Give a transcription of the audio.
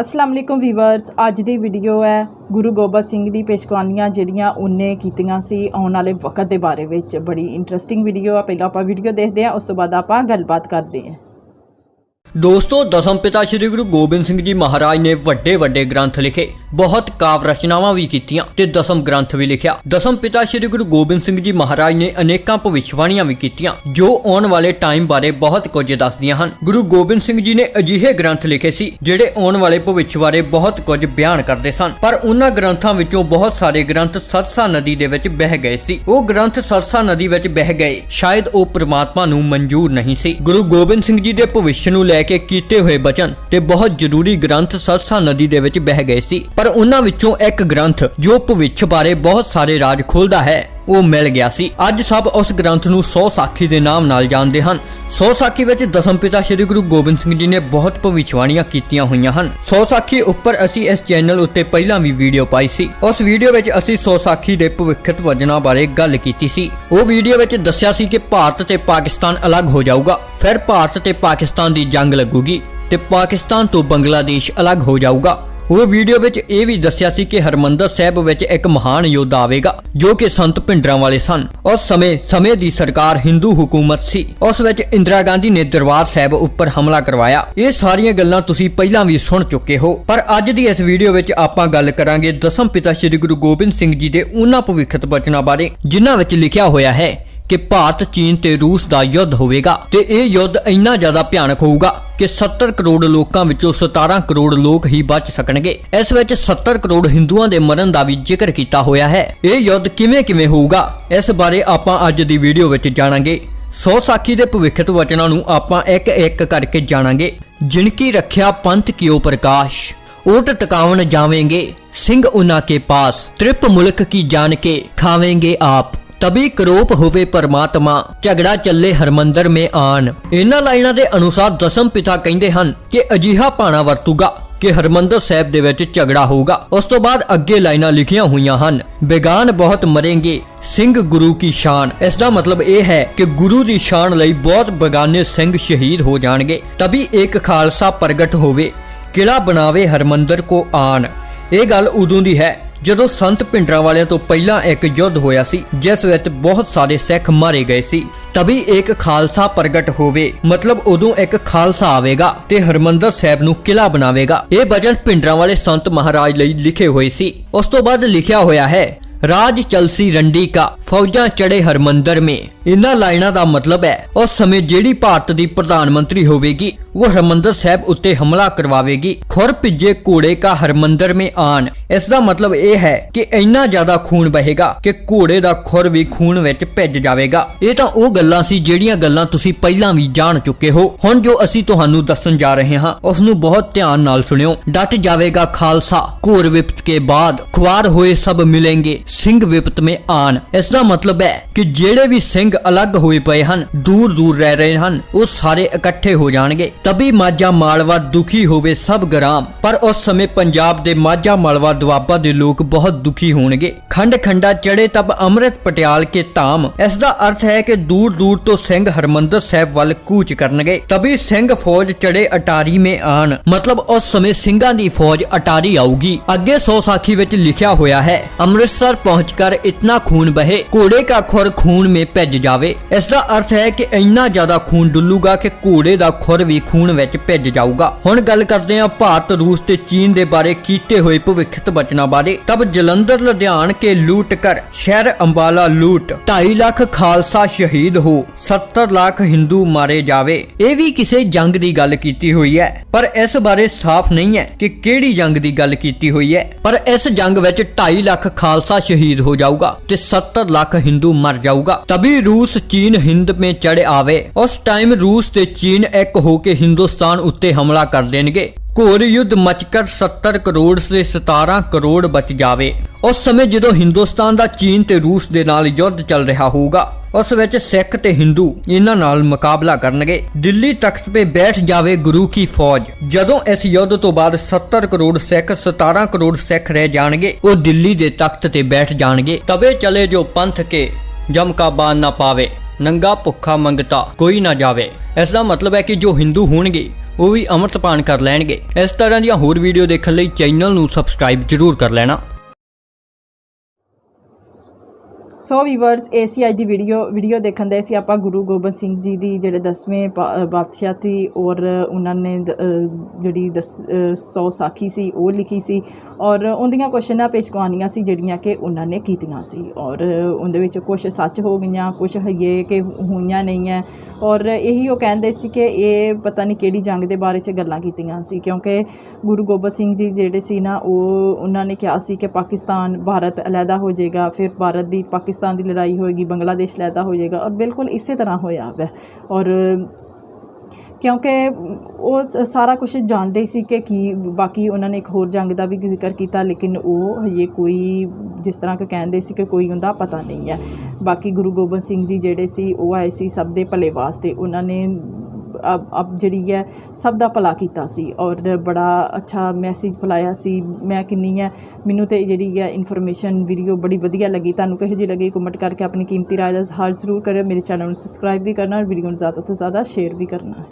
ਅਸਲਾਮ ਅਲੈਕੁਮ viewers, ਅੱਜ ਦੀ video ਹੈ ਗੁਰੂ ਗੋਬਿੰਦ ਸਿੰਘ ਦੀ ਪੇਸ਼ਕਵਾਨੀਆਂ ਜਿਹੜੀਆਂ ਉਹਨੇ ਕੀਤੀਆਂ ਸੀ ਆਉਣ ਵਾਲੇ ਵਕਤ ਦੇ ਬਾਰੇ ਵਿੱਚ। ਬੜੀ ਇੰਟਰਸਟਿੰਗ ਵੀਡੀਓ ਆ, ਪਹਿਲਾਂ ਆਪਾਂ ਵੀਡੀਓ ਦੇਖਦੇ ਹਾਂ, ਉਸ ਤੋਂ ਬਾਅਦ ਆਪਾਂ ਗੱਲਬਾਤ ਕਰਦੇ ਹਾਂ। ਦੋਸਤੋ, ਦਸਮ ਪਿਤਾ ਸ੍ਰੀ ਗੁਰੂ ਗੋਬਿੰਦ ਸਿੰਘ ਜੀ ਮਹਾਰਾਜ ਨੇ ਵੱਡੇ ਵੱਡੇ ਗ੍ਰੰਥ ਲਿਖੇ, ਬਹੁਤ ਕਾਵ ਰਚਨਾਵਾਂ ਵੀ ਕੀਤੀਆਂ ਤੇ ਦਸਮ ਗ੍ਰੰਥ ਵੀ ਲਿਖਿਆ। ਦਸਮ ਪਿਤਾ ਸ੍ਰੀ ਗੁਰੂ ਗੋਬਿੰਦ ਸਿੰਘ ਜੀ ਮਹਾਰਾਜ ਨੇ ਅਨੇਕਾਂ ਭਵਿੱਖਬਾਣੀਆਂ ਵੀ ਕੀਤੀਆਂ, ਜੋ ਆਉਣ ਵਾਲੇ ਟਾਈਮ ਬਾਰੇ ਬਹੁਤ ਕੁਝ ਦੱਸਦੀਆਂ ਹਨ। ਗੁਰੂ ਗੋਬਿੰਦ ਸਿੰਘ ਜੀ ਨੇ ਅਜਿਹੇ ਗ੍ਰੰਥ ਲਿਖੇ ਸੀ, ਜਿਹੜੇ ਆਉਣ ਵਾਲੇ ਭਵਿੱਖ ਬਾਰੇ ਬਹੁਤ ਕੁਝ ਬਿਆਨ ਕਰਦੇ ਸਨ। ਪਰ ਉਹਨਾਂ ਗ੍ਰੰਥਾਂ ਵਿੱਚੋਂ ਬਹੁਤ ਸਾਰੇ ਗ੍ਰੰਥ ਸਤਸਾ ਨਦੀ ਦੇ ਵਿੱਚ ਬਹਿ ਗਏ ਸੀ। ਉਹ ਗ੍ਰੰਥ ਸਤਸਾ ਨਦੀ ਵਿੱਚ ਬਹਿ ਗਏ। ਸ਼ਾਇਦ ਉਹ ਪ੍ਰਮਾਤਮਾ ਨੂੰ ਮਨਜ਼ੂਰ ਨਹੀਂ ਸੀ। ਗੁਰੂ ਗੋਬਿੰਦ ਸਿੰਘ ਜੀ ਦੇ ਭਵਿੱਖ ਨੂੰ ਲੈ ਕੇ ਕੀਤੇ ਹੋਏ ਬਚਨ ਤੇ ਬਹੁਤ ਜ਼ਰੂਰੀ ਗ੍ਰੰਥ ਸਰਸਾ ਨਦੀ ਦੇ ਵਿੱਚ ਬਹਿ ਗਏ ਸੀ। ਪਰ ਉਹਨਾਂ ਵਿੱਚੋਂ ਇੱਕ ਗ੍ਰੰਥ ਜੋ ਭਵਿੱਖ ਬਾਰੇ ਬਹੁਤ ਸਾਰੇ ਰਾਜ ਖੋਲਦਾ ਹੈ। ਉਹ ਮਿਲ ਗਿਆ ਸੀ। ਅੱਜ ਸਭ ਉਸ ਗ੍ਰੰਥ ਨੂੰ 100 ਸਾਖੀ ਦੇ ਨਾਮ ਨਾਲ ਜਾਣਦੇ ਹਨ। 100 ਸਾਖੀ ਵਿੱਚ ਦਸਮ ਪਿਤਾ ਸ੍ਰੀ ਗੁਰੂ ਗੋਬਿੰਦ ਸਿੰਘ ਜੀ ਨੇ ਬਹੁਤ ਭਵਿੱਖਬਾਣੀਆਂ ਕੀਤੀਆਂ ਹੋਈਆਂ ਹਨ। 100 ਸਾਖੀ ਉੱਪਰ ਅਸੀਂ ਇਸ ਚੈਨਲ ਉੱਤੇ ਪਹਿਲਾਂ ਵੀ ਵੀਡੀਓ ਪਾਈ ਸੀ। ਉਸ ਵੀਡੀਓ ਵਿੱਚ ਅਸੀਂ 100 ਸਾਖੀ ਦੇ ਭਵਿੱਖਤ ਵਜਨਾਂ ਬਾਰੇ ਗੱਲ ਕੀਤੀ ਸੀ। ਉਹ ਵੀਡੀਓ ਵਿੱਚ ਦੱਸਿਆ ਸੀ ਕਿ ਭਾਰਤ ਤੇ ਪਾਕਿਸਤਾਨ ਅਲੱਗ ਹੋ ਜਾਊਗਾ। ਫਿਰ ਭਾਰਤ ਤੇ ਪਾਕਿਸਤਾਨ ਦੀ ਜੰਗ ਲੱਗੂਗੀ ਤੇ ਪਾਕਿਸਤਾਨ ਤੋਂ ਬੰਗਲਾਦੇਸ਼ ਅਲੱਗ ਹੋ ਜਾਊਗਾ। ਉਹ ਵੀਡੀਓ ਵਿੱਚ ਇਹ ਵੀ ਦੱਸਿਆ ਸੀ ਕਿ ਹਰਮੰਦਰ ਸਾਹਿਬ ਵਿੱਚ ਇੱਕ ਮਹਾਨ ਯੋਧਾ ਆਵੇਗਾ, ਜੋ ਕਿ ਸੰਤ ਭਿੰਡਰਾਂ ਵਾਲੇ ਸਨ। ਉਸ ਸਮੇਂ ਸਮੇਂ ਦੀ ਸਰਕਾਰ ਹਿੰਦੂ ਹਕੂਮਤ ਸੀ। ਉਸ ਵਿੱਚ ਇੰਦਰਾ ਗਾਂਧੀ ਨੇ ਦਰਬਾਰ ਸਾਹਿਬ ਉੱਪਰ ਹਮਲਾ ਕਰਵਾਇਆ। ਇਹ ਸਾਰੀਆਂ ਗੱਲਾਂ ਤੁਸੀਂ ਪਹਿਲਾਂ ਵੀ ਸੁਣ ਚੁੱਕੇ ਹੋ। ਪਰ ਅੱਜ ਦੀ ਇਸ ਵੀਡੀਓ ਵਿੱਚ ਆਪਾਂ ਗੱਲ ਕਰਾਂਗੇ ਦਸਮ ਪਿਤਾ ਸ੍ਰੀ ਗੁਰੂ ਗੋਬਿੰਦ ਸਿੰਘ ਜੀ ਦੇ ਉਹਨਾਂ ਭਵਿੱਖਤ ਬਚਨਾਂ ਬਾਰੇ, ਜਿਨ੍ਹਾਂ ਵਿੱਚ ਲਿਖਿਆ ਹੋਇਆ ਹੈ ਕਿ ਭਾਰਤ, ਚੀਨ ਤੇ ਰੂਸ ਦਾ ਯੁੱਧ ਹੋਵੇਗਾ ਤੇ ਇਹ ਯੁੱਧ ਇੰਨਾ ਜ਼ਿਆਦਾ ਭਿਆਨਕ ਹੋਊਗਾ ਕਿ 70 ਕਰੋੜ ਲੋਕਾਂ ਵਿੱਚੋਂ 17 ਕਰੋੜ ਲੋਕ ਹੀ ਬਚ ਸਕਣਗੇ। ਇਸ ਵਿੱਚ 70 ਕਰੋੜ ਹਿੰਦੂਆਂ ਦੇ ਮਰਨ ਦਾ ਵੀ ਜ਼ਿਕਰ ਕੀਤਾ ਹੋਇਆ ਹੈ। ਇਹ ਯੁੱਧ ਕਿਵੇਂ ਕਿਵੇਂ ਹੋਊਗਾ, ਇਸ ਬਾਰੇ ਆਪਾਂ ਅੱਜ ਦੀ ਵੀਡੀਓ ਵਿੱਚ ਜਾਣਾਂਗੇ। ਸੋ ਸਾਖੀ ਦੇ ਭਵਿੱਖਤ ਵਚਨਾਂ ਨੂੰ ਆਪਾਂ ਇੱਕ ਇੱਕ ਕਰਕੇ ਜਾਣਾਂਗੇ। ਜਿਨ ਕੀ ਰੱਖਿਆ ਪੰਥ ਕਿਉ ਪ੍ਰਕਾਸ਼ ਓਟ ਟਿਕਾਵਣ ਜਾਵੇਂਗੇ, ਸਿੰਘ ਉਹਨਾਂ ਕੇ ਪਾਸ, ਤ੍ਰਿਪ ਮੁਲਕ ਕੀ ਜਾਣ ਕੇ ਖਾਵੇਂਗੇ ਆਪ। ਤਬੀ ਕਰੋਪ ਹੋਵੇ ਪਰਮਾਤਮਾ, ਝਗੜਾ ਚੱਲੇ ਹਰਮੰਦਰ ਮੇ ਆਨ ਇਹਨਾਂ ਲਾਈਨਾਂ ਦੇ ਅਨੁਸਾਰ ਦਸਮ ਪਿਤਾ ਕਹਿੰਦੇ ਹਨ ਕਿ ਅਜੀਹਾ ਪਾਣਾ ਵਰਤੂਗਾ ਕਿ ਹਰਮੰਦਰ ਸਾਹਿਬ ਦੇ ਵਿੱਚ ਝਗੜਾ ਹੋਊਗਾ। ਉਸ ਤੋਂ ਬਾਅਦ ਅੱਗੇ ਲਾਈਨਾਂ ਲਿਖੀਆਂ ਹੋਈਆਂ ਹਨ, ਬੇਗਾਨ ਬਹੁਤ ਮਰेंगे ਸਿੰਘ ਗੁਰੂ ਕੀ ਸ਼ਾਨ। ਇਸ ਦਾ ਮਤਲਬ ਇਹ ਹੈ ਕਿ ਗੁਰੂ ਦੀ ਸ਼ਾਨ ਲਈ ਬਹੁਤ ਬੇਗਾਨੇ ਸਿੰਘ ਸ਼ਹੀਦ ਹੋ ਜਾਣਗੇ। ਤਬੀ ਇੱਕ ਖਾਲਸਾ ਪ੍ਰਗਟ ਹੋਵੇ ਕਿਲਾ ਬਣਾਵੇ ਹਰਮੰਦਰ ਕੋ ਆਨ ਇਹ ਗੱਲ ਉਦੋਂ ਦੀ ਹੈ ਜਦੋਂ ਸੰਤ ਭਿੰਡਰਾਂ ਵਾਲਿਆਂ ਤੋਂ ਪਹਿਲਾਂ ਇੱਕ ਯੁੱਧ ਹੋਇਆ ਸੀ, ਜਿਸ ਵਿੱਚ ਬਹੁਤ ਸਾਰੇ ਸਿੱਖ ਮਾਰੇ ਗਏ ਸੀ ਤभी ਇੱਕ ਖਾਲਸਾ ਪ੍ਰਗਟ ਹੋਵੇ, ਮਤਲਬ ਉਦੋਂ ਇੱਕ ਖਾਲਸਾ ਆਵੇਗਾ ਤੇ ਹਰਮੰਦਰ ਸਾਹਿਬ ਨੂੰ ਕਿਲਾ ਬਣਾਵੇਗਾ। ਇਹ ਬਚਨ ਭਿੰਡਰਾਂ ਵਾਲੇ ਸੰਤ ਮਹਾਰਾਜ ਲਈ ਲਿਖੇ ਹੋਏ ਸੀ। ਉਸ ਤੋਂ ਬਾਅਦ ਲਿਖਿਆ ਹੋਇਆ ਹੈ ਰਾਜ ਚਲਸੀ ਰੰਡੀ ਕਾ ਫੌਜਾਂ ਚੜੇ ਹਰਮੰਦਰ ਮੇ। ਇਹਨਾਂ ਲਾਈਨਾਂ ਦਾ ਮਤਲਬ ਹੈ, ਉਸ ਸਮੇਂ ਜਿਹੜੀ ਭਾਰਤ ਦੀ ਪ੍ਰਧਾਨ ਮੰਤਰੀ ਹੋਵੇਗੀ, ਉਹ ਹਰਮੰਦਰ ਸਾਹਿਬ ਉੱਤੇ ਹਮਲਾ ਕਰਵਾਵੇਗੀ। ਖੁਰ ਭਿੱਜੇ ਘੋੜੇ ਕਾ ਹਰਮੰਦਰ ਮੇ ਆਨ ਇਸ ਦਾ ਮਤਲਬ ਇਹ ਹੈ ਕਿ ਇੰਨਾ ਜ਼ਿਆਦਾ ਖੂਨ ਵਹੇਗਾ ਕਿ ਘੋੜੇ ਦਾ ਖੁਰ ਵੀ ਖੂਨ ਵਿੱਚ ਭਿੱਜ ਜਾਵੇਗਾ। ਇਹ ਤਾਂ ਉਹ ਗੱਲਾਂ ਸੀ ਜਿਹੜੀਆਂ ਗੱਲਾਂ ਤੁਸੀਂ ਪਹਿਲਾਂ ਵੀ ਜਾਣ ਚੁੱਕੇ ਹੋ। ਹੁਣ ਜੋ ਅਸੀਂ ਤੁਹਾਨੂੰ ਦੱਸਣ ਜਾ ਰਹੇ ਹਾਂ ਉਸ ਨੂੰ ਬਹੁਤ ਧਿਆਨ ਨਾਲ ਸੁਣਿਓ। ਡਟ ਜਾਵੇਗਾ ਖਾਲਸਾ, ਘੋਰ ਵਿਪਤ ਕੇ ਬਾਅਦ। ਖੁਆਰ ਹੋਏ ਸਭ ਮਿਲेंगे ਸਿੰਘ ਵਿਪਤ ਮੇ ਆਨ ਇਸ ਦਾ ਮਤਲਬ ਹੈ ਕਿ ਜਿਹੜੇ ਵੀ ਸਿੰਘ ਅਲੱਗ ਹੋਏ ਪਏ ਹਨ, ਦੂਰ ਦੂਰ ਰਹਿ ਰਹੇ ਹਨ, ਉਹ ਸਾਰੇ ਇਕੱਠੇ ਹੋ ਜਾਣਗੇ। ਤਬੀ ਮਾਝਾ ਮਾਲਵਾ ਦੁਖੀ ਹੋਵੇ ਸਭ ਗ੍ਰਾਮ, ਪਰ ਉਸ ਸਮੇਂ ਪੰਜਾਬ ਦੇ ਮਾਝਾ ਮਾਲਵਾ ਦੁਆਬਾ ਦੇ ਲੋਕ ਬਹੁਤ ਦੁਖੀ ਹੋਣਗੇ। ਖੰਡ ਖੰਡਾ ਚੜੇ ਤਬ ਅੰਮ੍ਰਿਤ ਪਟਿਆਲ ਕੇ ਧਾਮ। ਇਸ ਦਾ ਅਰਥ ਹੈ ਕਿ ਦੂਰ ਦੂਰ ਤੋਂ ਸਿੰਘ ਹਰਮੰਦਰ ਸਾਹਿਬ ਵੱਲ ਕੂਚ ਕਰਨਗੇ। ਤਬੀ ਸਿੰਘ ਫੌਜ ਚੜੇ ਅਟਾਰੀ ਮੇ ਆਣ। ਮਤਲਬ ਉਸ ਸਮੇਂ ਸਿੰਘਾਂ ਦੀ ਫੌਜ ਅਟਾਰੀ ਆਊਗੀ। ਅੱਗੇ ਸੋ ਸਾਖੀ ਵਿੱਚ ਲਿਖਿਆ ਹੋਇਆ ਹੈ, ਅੰਮ੍ਰਿਤਸਰ ਪਹੁੰਚकर ਇਤਨਾ ਖੂਨ ਬਹੇ, ਘੋੜੇ ਕਾ ਖੁਰ ਖੂਨ ਮੇ ਭਿੱਜ ਜਾਵੇ। ਇਸ ਦਾ ਅਰਥ ਹੈ ਕਿ ਇੰਨਾ ਜ਼ਿਆਦਾ ਖੂਨ ਡੁੱਲੂਗਾ ਕਿ ਘੋੜੇ ਦਾ ਖੁਰ ਵੀ ਖੂਨ ਵਿੱਚ ਭਿੱਜ ਜਾਊਗਾ। ਹੁਣ ਗੱਲ ਕਰਦੇ ਹਾਂ ਭਾਰਤ, ਰੂਸ ਤੇ ਚੀਨ ਦੇ ਬਾਰੇ ਕੀਤੇ ਹੋਏ ਭਵਿੱਖਤ ਬਚਨਾਂ ਬਾਰੇ। ਤਬ ਜਲੰਧਰ, ਲੁਧਿਆਣ ਕੇ ਲੂਟ ਕਰ, ਸ਼ਹਿਰ ਅੰਬਾਲਾ ਲੂਟ। 2.5 ਲੱਖ ਖਾਲਸਾ ਸ਼ਹੀਦ ਹੋ 70 ਲੱਖ ਹਿੰਦੂ ਮਾਰੇ ਜਾਵੇ। ਇਹ ਵੀ ਕਿਸੇ ਜੰਗ ਦੀ ਗੱਲ ਕੀਤੀ ਹੋਈ ਹੈ। ਪਰ ਇਸ ਬਾਰੇ ਸਾਫ਼ ਨਹੀਂ ਹੈ ਕਿ ਕਿਹੜੀ ਜੰਗ ਦੀ ਗੱਲ ਕੀਤੀ ਹੋਈ ਹੈ। ਪਰ ਇਸ ਜੰਗ ਵਿੱਚ 2.5 ਲੱਖ ਖਾਲਸਾ ਸ਼ਹੀਦ ਹੋ ਜਾਊਗਾ ਤੇ 70 ਲੱਖ ਹਿੰਦੂ ਮਰ ਜਾਊਗਾ। ਤभी ਰੂਸ, ਚੀਨ, ਹਿੰਦ ਮੇ ਚੜ ਆਵੇ। ਉਸ ਟਾਈਮ ਰੂਸ ਤੇ ਚੀਨ ਇੱਕ ਹੋ ਕੇ ਹਿੰਦੁਸਤਾਨ ਉੱਤੇ ਹਮਲਾ ਕਰ ਦੇਣਗੇ। ਘੋਰ ਯੁੱਧ ਮਚ ਕਰ 70 ਕਰੋੜ ਸੇ 17 ਕਰੋੜ ਬਚ ਜਾਵੇ। ਉਸ ਸਮੇਂ ਜਦੋਂ ਹਿੰਦੁਸਤਾਨ ਦਾ ਚੀਨ ਤੇ ਰੂਸ ਦੇ ਨਾਲ ਯੁੱਧ ਚੱਲ ਰਿਹਾ ਹੋਊਗਾ, ਉਸ ਵਿੱਚ ਸਿੱਖ ਤੇ ਹਿੰਦੂ ਇਹਨਾਂ ਨਾਲ ਮੁਕਾਬਲਾ ਕਰਨਗੇ। ਦਿੱਲੀ ਤਖਤ 'ਤੇ ਬੈਠ ਜਾਵੇ ਗੁਰੂ ਕੀ ਫੌਜ। ਜਦੋਂ ਇਸ ਯੁੱਧ ਤੋਂ ਬਾਅਦ 70 ਕਰੋੜ ਸਿੱਖ 17 ਕਰੋੜ ਸਿੱਖ ਰਹਿ ਜਾਣਗੇ, ਉਹ ਦਿੱਲੀ ਦੇ ਤਖਤ ਤੇ ਬੈਠ ਜਾਣਗੇ। ਤਵੇ ਚਲੇ ਜੋ ਪੰਥ ਕੇ ਜਮ ਕਾ ਬਾਨ ਨਾ ਪਾਵੇ, ਨੰਗਾ ਭੁੱਖਾ ਮੰਗਤਾ ਕੋਈ ਨਾ ਜਾਵੇ। ਇਸ ਦਾ ਮਤਲਬ ਹੈ ਕਿ ਜੋ ਹਿੰਦੂ ਹੋਣਗੇ ਉਹ ਵੀ ਅੰਮ੍ਰਿਤਪਾਨ ਕਰ ਲੈਣਗੇ। ਇਸ ਤਰ੍ਹਾਂ ਦੀਆਂ ਹੋਰ ਵੀਡੀਓ ਦੇਖਣ ਲਈ ਚੈਨਲ ਨੂੰ ਸਬਸਕ੍ਰਾਈਬ ਜ਼ਰੂਰ ਕਰ ਲੈਣਾ। ਸੋ ਵੀਵਰਸ ਏਸੀ ਅੱਜ ਦੀ ਵੀਡੀਓ ਵੀਡੀਓ ਦੇਖਣ ਦੇ ਸੀ ਆਪਾਂ ਗੁਰੂ ਗੋਬਿੰਦ ਸਿੰਘ ਜੀ ਦੀ ਜਿਹੜੇ 10ਵੇਂ ਬਾਦਸ਼ਾਹ ਸੀ ਔਰ ਉਹਨਾਂ ਨੇ ਦ- ਜਿਹੜੀ 10 100 ਸਾਖੀ ਸੀ, ਉਹ ਲਿਖੀ ਸੀ। ਔਰ ਉਹਦੀਆਂ ਕੁਐਸਚਨਾਂ ਪੇਸ਼ਕਵਾਨੀਆਂ ਸੀ, ਜਿਹੜੀਆਂ ਕਿ ਉਹਨਾਂ ਨੇ ਕੀਤੀਆਂ ਸੀ। ਔਰ ਉਹਦੇ ਵਿੱਚ ਕੁਝ ਸੱਚ ਹੋ ਗਈਆਂ ਕੁਝ ਹੈਗੇ ਕਿ ਹੋਈਆਂ ਨਹੀਂ ਹੈ ਔਰ ਇਹੀ ਉਹ ਕਹਿੰਦੇ ਸੀ ਕਿ ਇਹ ਪਤਾ ਨਹੀਂ ਕਿਹੜੀ ਜੰਗ ਦੇ ਬਾਰੇ ਚ ਗੱਲਾਂ ਕੀਤੀਆਂ ਸੀ, ਕਿਉਂਕਿ ਗੁਰੂ ਗੋਬਿੰਦ ਸਿੰਘ ਜੀ ਜਿਹੜੇ ਸੀ ਨਾ, ਉਹ, ਉਹਨਾਂ ਨੇ ਕਿਹਾ ਸੀ ਕਿ ਪਾਕਿਸਤਾਨ, ਭਾਰਤ ਅਲੱਗਾ ਹੋ ਜਾਏਗਾ, ਫਿਰ ਭਾਰਤ ਦੀ ਪਾਕਿਸਤਾਨ ਦੀ ਲੜਾਈ ਹੋਏਗੀ, ਬੰਗਲਾਦੇਸ਼ ਲੈਦਾ ਹੋ ਜਾਏਗਾ ਔਰ ਬਿਲਕੁਲ ਇਸੇ ਤਰ੍ਹਾਂ ਹੋਇਆ ਵੈ ਔਰ ਕਿਉਂਕਿ ਉਹ ਸਾਰਾ ਕੁਝ ਜਾਣਦੇ ਹੀ ਸੀ ਕਿ ਕੀ ਬਾਕੀ ਉਹਨਾਂ ਨੇ ਇੱਕ ਹੋਰ ਜੰਗ ਦਾ ਵੀ ਜ਼ਿਕਰ ਕੀਤਾ, ਲੇਕਿਨ ਉਹ ਹਜੇ ਕੋਈ ਜਿਸ ਤਰ੍ਹਾਂ ਕਿ ਕਹਿੰਦੇ ਸੀ ਕਿ ਕੋਈ ਉਹਦਾ ਪਤਾ ਨਹੀਂ ਹੈ। ਬਾਕੀ ਗੁਰੂ ਗੋਬਿੰਦ ਸਿੰਘ ਜੀ ਜਿਹੜੇ ਸੀ, ਉਹ ਆਏ ਸੀ ਸਭ ਦੇ ਭਲੇ ਵਾਸਤੇ। ਉਹਨਾਂ ਨੇ ਅਬ ਜਿਹੜੀ ਹੈ, ਸਭ ਦਾ ਭਲਾ ਕੀਤਾ ਸੀ ਔਰ ਬੜਾ ਅੱਛਾ ਮੈਸੇਜ ਫਲਾਇਆ ਸੀ। ਮੈਂ ਕਿੰਨੀ ਹੈ, ਮੈਨੂੰ ਤੇ ਜਿਹੜੀ ਹੈ ਇਨਫੋਰਮੇਸ਼ਨ ਵੀਡੀਓ ਬੜੀ ਵਧੀਆ ਲੱਗੀ। ਤੁਹਾਨੂੰ ਕਿਹੋ ਜਿਹੀ ਲੱਗੀ ਕਮੈਂਟ ਕਰਕੇ ਆਪਣੀ ਕੀਮਤੀ ਰਾਏ ਦਾ ਇਜ਼ਹਾਰ ਜ਼ਰੂਰ ਕਰਿਓ। ਮੇਰੇ ਚੈਨਲ ਨੂੰ ਸਬਸਕ੍ਰਾਈਬ ਵੀ ਕਰਨਾ ਔਰ ਵੀਡੀਓ ਨੂੰ ਜ਼ਿਆਦਾ ਤੋਂ ਜ਼ਿਆਦਾ ਸ਼ੇਅਰ ਵੀ ਕਰਨਾ।